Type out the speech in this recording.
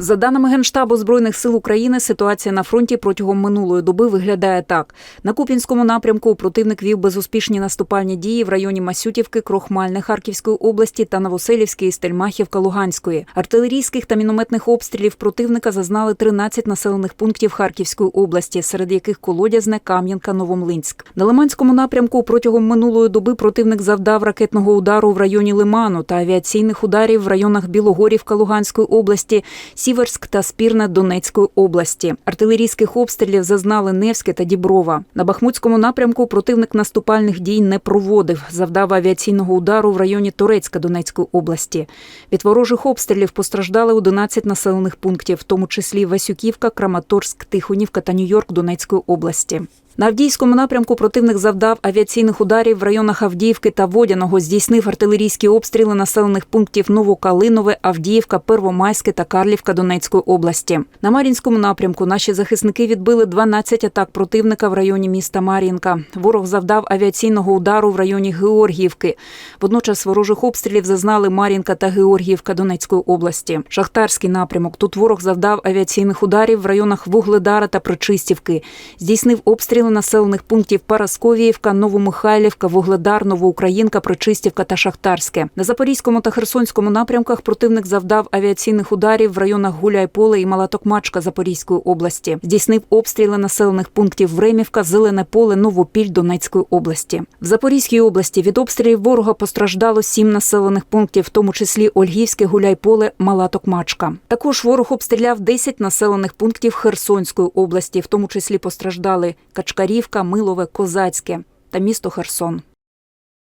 За даними Генштабу Збройних сил України, ситуація на фронті протягом минулої доби виглядає так: на Купінському напрямку противник вів безуспішні наступальні дії в районі Масютівки, Крохмальне Харківської області та Новоселівської Стельмахівка Луганської. Артилерійських та мінометних обстрілів противника зазнали 13 населених пунктів Харківської області, серед яких Колодязне, Кам'янка, Новомлинськ. На Лиманському напрямку протягом минулої доби противник завдав ракетного удару в районі Лиману та авіаційних ударів в районах Білогорівка Луганської області. Сіверськ та Спірна Донецької області. Артилерійських обстрілів зазнали Невське та Діброва. На Бахмутському напрямку противник наступальних дій не проводив. Завдав авіаційного удару в районі Турецька Донецької області. Від ворожих обстрілів постраждали 11 населених пунктів, в тому числі Васюківка, Краматорськ, Тихонівка та Нью-Йорк Донецької області. На Авдіївському напрямку противник завдав авіаційних ударів в районах Авдіївки та Водяного, здійснив артилерійські обстріли населених пунктів Новокалинове, Авдіївка, Первомайське та Карлівка Донецької області. На Мар'їнському напрямку наші захисники відбили 12 атак противника в районі міста Мар'їнка. Ворог завдав авіаційного удару в районі Георгіївки. Водночас ворожих обстрілів зазнали Мар'їнка та Георгіївка Донецької області. Шахтарський напрямок. Тут ворог завдав авіаційних ударів в районах Вугледара та Причистівки. Здійснив обстріли населених пунктів Парасковіївка, Новомихайлівка, Вугледар, Новоукраїнка, Причистівка та Шахтарське. На Запорізькому та Херсонському напрямках противник завдав авіаційних ударів в районах Гуляйполе і Малатокмачка Запорізької області. Здійснив обстріли населених пунктів Времівка, Зелене поле, Новопіль Донецької області. В Запорізькій області від обстрілів ворога постраждало сім населених пунктів, в тому числі Ольгівське, Гуляйполе, Малатокмачка. Також ворог обстріляв 10 населених пунктів Херсонської області, в тому числі постраждали Качкарівка, Милове, Козацьке та місто Херсон.